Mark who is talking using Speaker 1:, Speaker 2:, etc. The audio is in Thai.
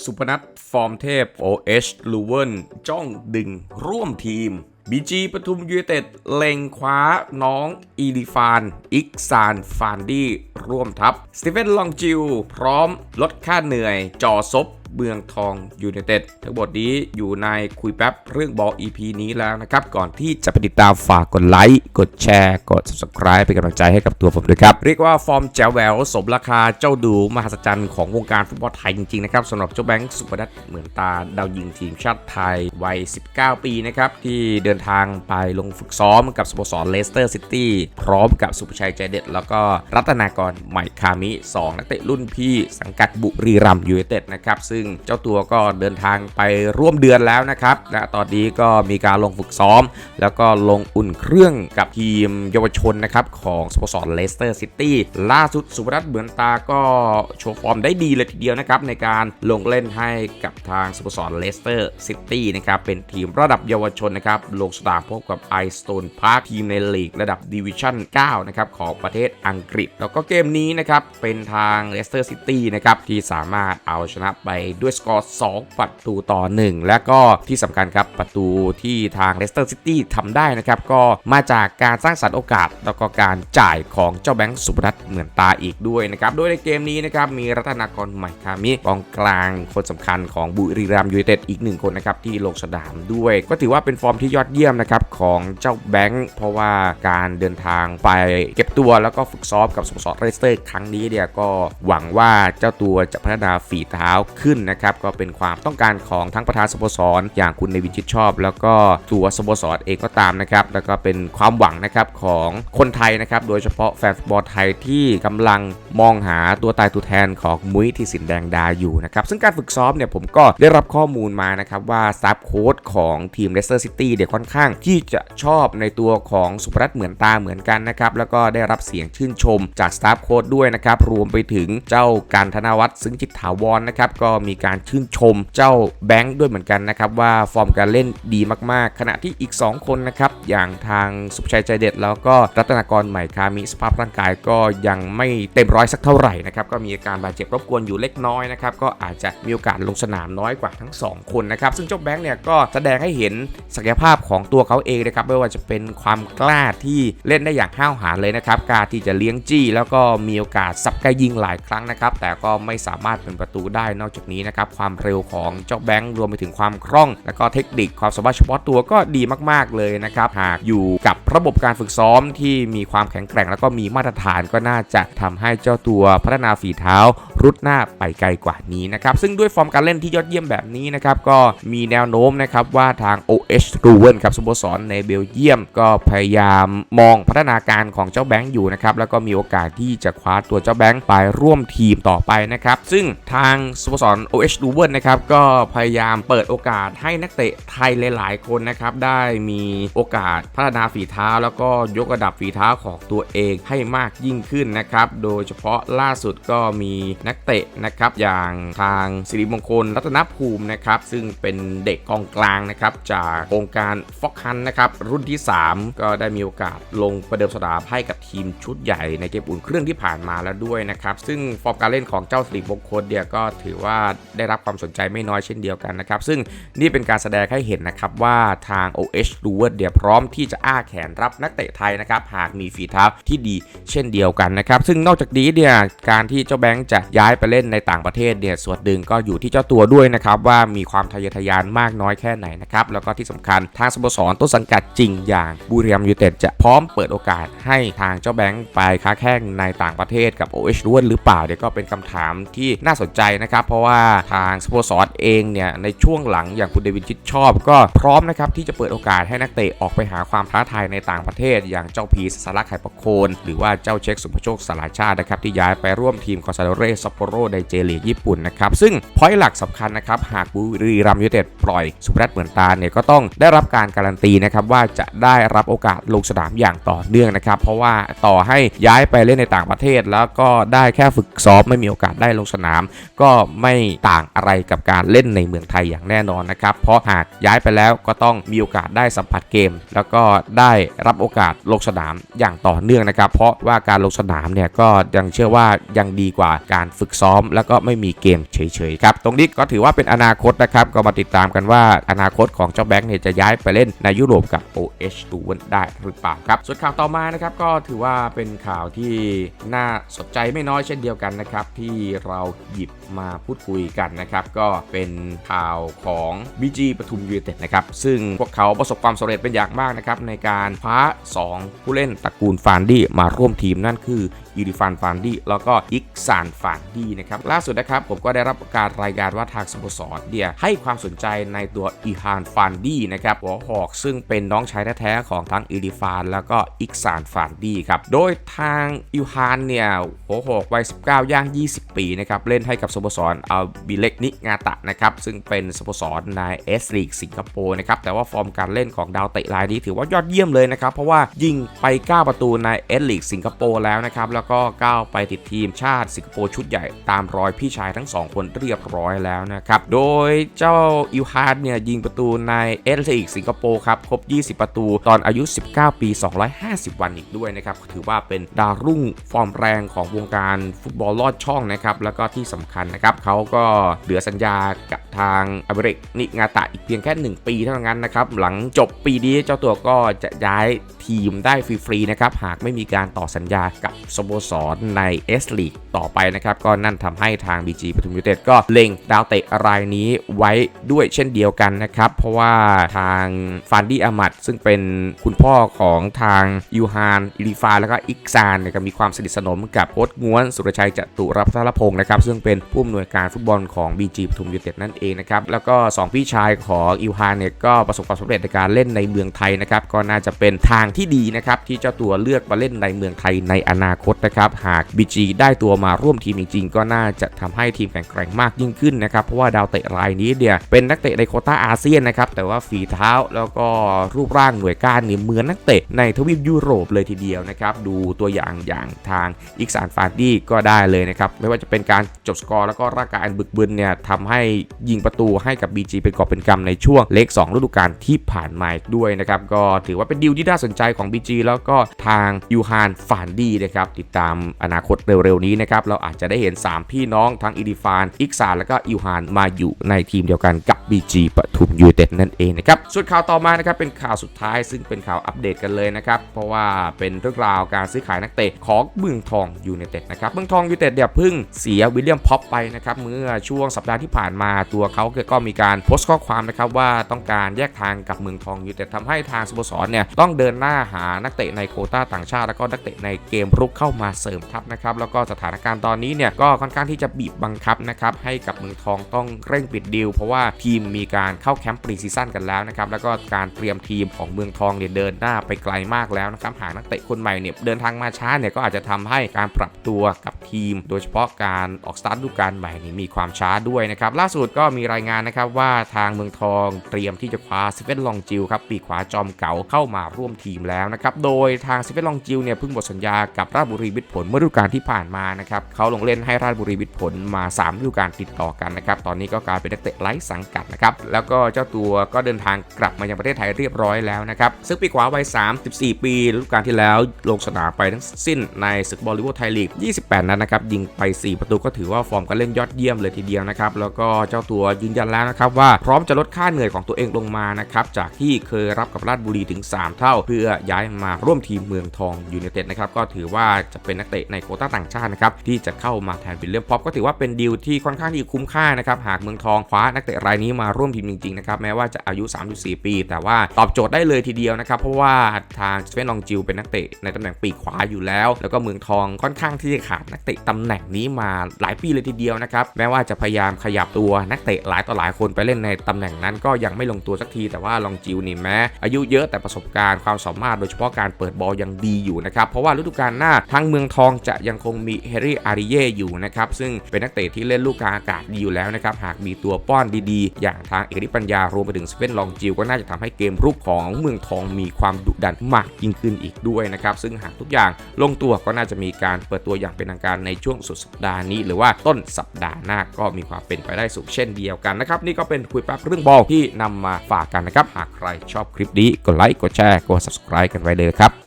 Speaker 1: สุพนัทฟอร์มเทพ OH ลูเวนจ้องดึงร่วมทีมบีจีปทุมยูเต็ดเล็งคว้าน้องอีลิฟาน อิกซาน ฟานดี้ร่วมทัพ สตีเฟนลองจิว พร้อมลดค่าเหนื่อยจอซบ เมืองทองยูไนเต็ดทั้งหมดนี้อยู่ในคุยแป๊บเรื่องบอล EP นี้แล้วนะครับ ก่อนที่จะไปติดตามฝากกดไลค์ กดแชร์ กด subscribe เป็นกำลังใจให้กับตัวผมด้วยครับ เรียกว่าฟอร์มแจ๋วแหววสมราคาเจ้าดูมหัศจรรย์ของวงการฟุตบอลไทยจริงๆนะครับสำหรับเจ้าแบงค์สุพนัทเหมือนตาดาวยิงทีมชาติไทยวัย 19 ปีนะครับที่เดินทางไปลงฝึกซ้อมกับสโมสรเลสเตอร์ซิตี้พร้อมกับสุภชัยใจเด็ด แล้วก็รัตนากรใหม่คามิ 2 นักเตะรุ่นพี่สังกัดบุรีรัมย์ยูไนเต็ดนะครับซึ่งเจ้าตัวก็เดินทางไปร่วมเดือนแล้วนะครับและตอนนี้ก็มีการลงฝึกซ้อม แล้วก็ลงอุ่นเครื่องกับทีมเยาวชนนะครับของสโมสรเลสเตอร์ซิตี้ล่าสุดสุพนัทเหมือนตาก็โชว์ฟอร์มได้ดีเลยทีเดียวนะครับในการลงเล่นให้กับทางสโมสรเลสเตอร์ซิตี้นะครับเป็นทีมระดับเยาวชนนะครับลงสนามพบกับไอสโตนพาร์คทีมในลีกระดับดิวิชั่น 9 นะครับของประเทศอังกฤษ แล้วก็เกมนี้นะครับเป็นทางเลสเตอร์ซิตี้นะครับที่สามารถเอาชนะไปด้วยสกอร์2ประตูต่อ 1 และก็ที่สำคัญครับประตูที่ทางเลสเตอร์ซิตี้ทำได้นะครับ ก็มาจากการสร้างสรรค์โอกาส แล้วก็การจ่ายของเจ้าแบงค์สุพนัทเหมือนตาอีกด้วยนะครับ โดยในเกมนี้นะครับมีรัตนากรใหม่คามิกองกลางคนสำคัญของบุรีรัมย์ยูไนเต็ดอีกหนึ่งคนนะครับที่ลงสนามด้วย ก็ถือว่าเป็นฟอร์มที่ยอดเยี่ยมนะครับของเจ้าแบงค์เพราะว่าการเดินทางไปเก็บตัวแล้วก็ฝึกซ้อมกับสโมสรเลสเตอร์ครั้งนี้เนี่ยก็หวังว่าเจ้าตัวจะพัฒนาฝีเท้าขึ้นนะครับก็เป็นความต้องการของทั้งประธานสโมสร อย่างคุณในวินชิตชอบ แล้วก็ตัวสโมสรเองก็ตามนะครับแล้วก็เป็นความหวังนะครับของคนไทยนะครับโดยเฉพาะแฟนฟุตบอลไทยที่กำลังมองหาตัวตายตัวแทนของมุ้ยที่สินแดงดาอยู่นะครับซึ่งการฝึกซ้อมเนี่ยผมก็ได้รับข้อมูลมานะครับว่าสตาฟโค้ชของทีมเลสเตอร์ซิตี้เนี่ยค่อนข้างที่จะชอบในตัวของสุพรัตน์เหมือนตาเหมือนกันนะครับแล้วก็ได้รับเสียงชื่นชมจากสตาฟโค้ชด้วยนะครับรวมไปถึงเจ้าการธนวัฒน์ซึ่งจิตถาวรนะครับก็มีีการชื่นชมเจ้าแบงค์ด้วยเหมือนกันนะครับ ว่าฟอร์มการเล่นดีมากๆ ขณะที่อีก 2 คนนะครับ อย่างทางสุภชัยใจเด็ด แล้วก็รัตนากรใหม่คามิสภาพร่างกายก็ยังไม่เต็มร้อยสักเท่าไหร่นะครับก็มีอาการบาดเจ็บรบกวนอยู่เล็กน้อยนะครับก็อาจจะมีโอกาสลงสนามน้อยกว่าทั้ง 2 คนนะครับซึ่งเจ้าแบงค์เนี่ยก็แสดงให้เห็นศักยภาพของตัวเขาเองนะครับไม่ว่าจะเป็นความกล้าที่เล่นได้อย่างห้าวหาญเลยนะครับกล้าที่จะเลี้ยงจี้ แล้วก็มีโอกาสสับไกยิงหลายครั้งนะครับแต่ก็ไม่สามารถเป็นประตูได้นอกจากนี้นะครับความเร็วของเจ้าแบงค์รวมไปถึงความคล่อง และก็เทคนิคความสามารถเฉพาะตัวก็ดีมากๆเลยนะครับหากอยู่กับระบบการฝึกซ้อมที่มีความแข็งแกร่ง แล้วก็มีมาตรฐานก็น่าจะทำให้เจ้าตัวพัฒนาฝีเท้า รุดหน้าไปไกลกว่านี้นะครับซึ่งด้วยฟอร์มการเล่นที่ยอดเยี่ยมแบบนี้นะครับก็มีแนวโน้มนะครับว่าทาง OH รูเวนครับสโมสรในเบลเยียม ก็พยายามมองพัฒนาการของเจ้าแบงค์อยู่นะครับแล้วก็มีโอกาสที่จะคว้าตัวเจ้าแบงค์ไปร่วมทีมต่อไปนะครับซึ่งทางสโมสร OH รูเวนนะครับก็พยายามเปิดโอกาสให้นักเตะไทยหลาย ๆ คนนะครับได้มีโอกาสพัฒนาฝีเท้า แล้วก็ยกระดับฝีเท้าของตัวเองให้มากยิ่งขึ้นนะครับโดยเฉพาะล่าสุดก็มีนักเตะนะครับอย่างทางสิริมงคลรัตนภูมินะครับซึ่งเป็นเด็กกองกลางนะครับจากโครงการฟอกฮันนะครับรุ่นที่ 3 ก็ได้มีโอกาสลงประเดิมสนามให้กับทีมชุดใหญ่ในเกมอุ่นเครื่องที่ผ่านมาแล้วด้วยนะครับซึ่งฟอร์มการเล่นของเจ้าสิริมงคลเนี่ยก็ถือว่าได้รับความสนใจไม่น้อยเช่นเดียวกันนะครับ ซึ่งนี่เป็นการแสดงให้เห็นนะครับว่าทาง OH ดูเวิร์ดเดียพร้อมที่จะอ้าแขนรับนักเตะไทยนะครับหากมีฝีเท้าที่ดีเช่นเดียวกันนะครับ ซึ่งนอกจากนี้เนี่ยการที่เจ้าแบงค์จะย้ายไปเล่นในต่างประเทศเนี่ยส่วนหนึ่งก็อยู่ที่เจ้าตัวด้วยนะครับว่ามีความทะเยอทะยานมากน้อยแค่ไหนนะครับแล้วก็ที่สำคัญทางสโมสรต้นสังกัดจริงอย่างบุรีรัมยูเต็ดจะพร้อมเปิดโอกาสให้ทางเจ้าแบงค์ไปค้าแข่งในต่างประเทศกับ OH ด้วนหรือเปล่าเดี๋ยวก็เป็นคำถามที่น่าสนใจนะครับเพราะว่าทางสโมสรเองเนี่ยในช่วงหลังอย่างคุณเดวินชิดชอบ ก็พร้อมนะครับที่จะเปิดโอกาสให้นักเตะออกไปหาความท้าทายในต่างประเทศ อย่างเจ้าพีสาระไข่ประโคน หรือว่าเจ้าเช็คสุภโชคสารชาตินะครับที่ย้ายไปร่วมทีมคอนซาโดเรซัปโปโรไดเจลีกญี่ปุ่นนะครับซึ่งพอยต์หลักสำคัญนะครับหากบุรีรัมยูเต็ดปล่อยสุพรัตน์เหมือนตาเนี่ยก็ต้องได้รับการการันตีนะครับว่าจะได้รับโอกาสลงสนามอย่างต่อเนื่องนะครับเพราะว่าต่อให้ย้ายไปเล่นในต่างประเทศ แล้วก็ได้แค่ฝึกซ้อมไม่มีโอกาสได้ลงสนาม ก็ไม่ต่างอะไรกับการเล่นในเมืองไทยอย่างแน่นอนนะครับ เพราะหากย้ายไปแล้วก็ต้องมีโอกาสได้สัมผัสเกม แล้วก็ได้รับโอกาสลงสนามอย่างต่อเนื่องนะครับ เพราะว่าการลงสนามเนี่ยก็ยังเชื่อว่ายังดีกว่าการฝึกซ้อม แล้วก็ไม่มีเกมเฉยๆครับตรงนี้ก็ถือว่าเป็นอนาคตนะครับก็มาติดตามกันว่าอนาคตของเจ้าแบงค์เนี่ยจะย้ายไปเล่นในยุโรปกับ OH ดูวนได้หรือเปล่าครับส่วนข่าวต่อมานะครับก็ถือว่าเป็นข่าวที่น่าสนใจไม่น้อยเช่นเดียวกันนะครับที่เราหยิบมาพูดคุยกันนะครับก็เป็นข่าวของ BG ปทุมยูเนเต็ดนะครับซึ่งพวกเขาประสบความสำเร็จเป็นอย่างมากนะครับในการคว้า 2 ผู้เล่นตระกูลฟานดี้มาร่วมทีมนั่นคือยูริฟานฟานดี้แล้วก็อิกซานฟานดี้นะครับล่าสุดนะครับผมก็ได้รับการรายงานว่าทางสโมสรเนี่ยให้ความสนใจในตัวอีฮานฟานดี้นะครับหัวหอกซึ่งเป็นน้องชายแท้ๆของทั้งอีริฟาน แล้วก็อิกซานฟานดี้ครับโดยทางอีฮานเนี่ยหัวหอกวัย 19 ย่าง 20 ปีนะครับเล่นให้กับสโมสรอัลบิเล็กนิงาตะนะครับซึ่งเป็นสโมสรในเอสลีกสิงคโปร์นะครับแต่ว่าฟอร์มการเล่นของดาวเตะรายนี้ถือว่ายอดเยี่ยมเลยนะครับเพราะว่ายิงไป 9 ประตูในเอสลีกสิงคโปร์แล้วนะครับแล้วก็ก้าวไปติดทีมชาติสิงคโปร์ชุดใหญ่ตามรอยพี่ชายทั้ง 2 คนเรียบร้อยแล้วนะครับ โดยเจ้าอิวฮาร์ดเนี่ยยิงประตูในเอสลีกสิงคโปร์ครับ ครบ 20 ประตูตอนอายุ 19 ปี 250 วันอีกด้วยนะครับ ถือว่าเป็นดาวรุ่งฟอร์มแรงของวงการฟุตบอลลอดช่องนะครับ แล้วก็ที่สำคัญนะครับเขาก็เหลือสัญญากับทางอเมริกนิงาตะอีกเพียงแค่ 1 ปีเท่านั้นนะครับ หลังจบปีนี้เจ้าตัวก็จะย้ายทีมได้ฟรีๆนะครับ หากไม่มีการต่อสัญญากับสโมสรใน S League ต่อไปนะครับ ก็นั่นทำให้ทาง BG ปทุมยูเต็ดก็เล็งดาวเตะรายนี้ไว้ด้วยเช่นเดียวกันนะครับ เพราะว่าทางฟานดี้อามัดซึ่งเป็นคุณพ่อของทางยูฮานอิลิฟา แล้วก็อิกซานเนี่ยก็มีความสนิทสนมกับโค้ชง้วนสุรชัยจตุรัตนพงศ์นะครับซึ่งเป็นผู้อำนวยการฟุตบอลของ BG ปทุมยูเต็ดนั่นเองนะครับแล้วก็ 2 พี่ชายของอิวฮานเนี่ยก็ประสบความสำเร็จในการเล่นในเมืองไทยนะครับก็น่าจะเป็นทางที่ดีนะครับที่เจ้าตัวเลือกมาเล่นในเมืองไทยในอนาคตนะครับหาก BG ได้ตัวมาร่วมทีมจริงๆ ก็น่าจะทำให้ทีมแข็งแกร่งมากยิ่งขึ้นนะครับเพราะว่าดาวเตะรายนี้เนี่ยเป็นนักเตะในโคต้าอาเซียนนะครับแต่ว่าฝีเท้าแล้วก็รูปร่างหน่วยก้านเนี่ยเหมือนนักเตะในทวีปยุโรปเลยทีเดียวนะครับดูตัวอย่างอย่างทางอิกซานฟาร์ดี้ก็ได้เลยนะครับไม่ว่าจะเป็นการจบสกอร์แล้วก็ร่างกายอันบึกบึนเนี่ยทำให้ยงประตูให้กับ BG เป็นกอบเป็นกำในช่วงเล็ก2ฤดูกาลที่ผ่านมาด้วยนะครับ ก็ถือว่าเป็นดีลที่น่าสนใจของ BG แล้วก็ทางยูฮานฟานดีนะครับ ติดตามอนาคตเร็วๆนี้นะครับ เราอาจจะได้เห็น 3 พี่น้องทั้งอีดิฟาน อิกซานแล้วก็ยูฮานมาอยู่ในทีมเดียวกันกับ BG ปทุมยูเต็ดนั่นเองนะครับส่วนข่าวต่อมานะครับเป็นข่าวสุดท้ายซึ่งเป็นข่าวอัปเดตกันเลยนะครับ เพราะว่าเป็นเรื่องราวการซื้อขายนักเตะของเมืองทองยูไนเต็ดนะครับเมืองทองยูไนเต็ดเนี่ยเพิ่งเสียวิลเลียมพ็อปไปนะครับเมื่อช่วงสัปดาห์ที่ผ่านมาตัวเขาก็มีการโพสต์ข้อความนะครับว่าต้องการแยกทางกับเมืองทองอยูไนเต็ดทำให้ทางสโมสรเนี่ยต้องเดินหน้าหานักเตะในโคต้าต่างชาติ แล้วก็นักเตะในเกมรุกเข้ามาเสริมทัพนะครับแล้วก็สถานการณ์ตอนนี้เนี่ยก็ค่อนข้างที่จะบีบบังคับนะครับให้กับเมืองทองต้องเร่งปิดดีลเพราะว่าทีมมีการเข้าแคมป์ปรีซีซั่นกันแล้วนะครับแล้วก็การเตรียมทีมของเมืองทองเนี่ยเดินหน้าไปไกลมากแล้วนะครับหากนักเตะคนใหม่เนี่ยเดินทางมาช้าเนี่ยก็อาจจะทำให้การปรับตัวกับทีม โดยเฉพาะการออกสตาร์ทดูการใหม่นี่มีความช้าด้วยนะครับล่าสุดก็มีรายงานนะครับว่าทางเมืองทองเตรียมที่จะคว้าซิเฟนลองจิวครับปีกขวาจอมเก่าเข้ามาร่วมทีมแล้วนะครับโดยทางซิเฟนลองจิวเนี่ยเพิ่งหมดสัญญากับราชบุรีมิตรผลเมื่อฤดูกาลที่ผ่านมานะครับเขาลงเล่นให้ราชบุรีมิตรผลมา3ฤดูกาลติดต่อกันนะครับตอนนี้ก็กลายเป็นนักเตะไร้สังกัดนะครับแล้วก็เจ้าตัวก็เดินทางกลับมายังประเทศไทยเรียบร้อยแล้วนะครับซึ่งปีกขวาวัย 34 ปีฤดูกาลที่แล้วลงสนามไปทั้งสิ้นในศึกบอลลิเวอร์ไทยลีก 28 นัดนะครับยิงไป 4 ประตูก็ถือว่าฟอร์มการเล่นยอดเยี่ยมเลยทีเดียวนะครับแล้วก็เจ้าตัวยืนยันแล้วนะครับว่าพร้อมจะลดค่าเหนื่อยของตัวเองลงมานะครับจากที่เคยรับกับราชบุรีถึง 3 เท่า เพื่อย้ายมาร่วมทีมเมืองทองยูไนเต็ดนะครับก็ถือว่าจะเป็นนักเตะในโคต้าต่างชาตินะครับที่จะเข้ามาแทนวิลเลียมพ็อปก็ถือว่าเป็นดีลที่ค่อนข้างที่คุ้มค่านะครับหากเมืองทองคว้านักเตะรายนี้มาร่วมทีมจริงๆนะครับแม้ว่าจะอายุ 34 ปี แต่ว่าตอบโจทย์ได้เลยทีเดียวนะครับเพราะว่าทางสเปนลองจิวเป็นนักเตะในตำแหน่งปีกขวาอยู่แล้ว แล้วก็เมืองทองค่อนข้างที่จะขาดนักเตะตำแหน่งนี้มาหลายปีเลยทีเดียวนะครับแม้ว่าจะพยายามขยับตัวนักเตะะหลายต่อหลายคนไปเล่นในตำแหน่งนั้นก็ยังไม่ลงตัวสักทีแต่ว่าลองจิวนี่แม้อายุเยอะแต่ประสบการณ์ความสามารถโดยเฉพาะการเปิดบอลยังดีอยู่นะครับ เพราะว่าฤดูกาลหน้าทั้งเมืองทองจะยังคงมีเฮรี่อาริเย่อยู่นะครับ ซึ่งเป็นนักเตะที่เล่นลูกกลางอากาศดีอยู่แล้วนะครับ หากมีตัวป้อนดีๆ อย่างทางเอกฤทธิ์ปัญญารวมไปถึงสเปนลองจิวก็น่าจะทำให้เกมรุกของเมืองทองมีความดุดันมากยิ่งขึ้นอีกด้วยนะครับซึ่งหากทุกอย่างลงตัวก็น่าจะมีการเปิดตัวอย่างเป็นทางการในช่วงสุดสัปดาห์นี้ หรือว่าต้นสัปดาห์หน้าก็มีความเป็นไปได้สูงเช่นเดียวดียวกันนะครับ นี่ก็เป็นคุยแป๊บเรื่องบอลที่นำมาฝากกันนะครับ หากใครชอบคลิปนี้กดไลค์กดแชร์กด subscribe กันไว้เลยครับ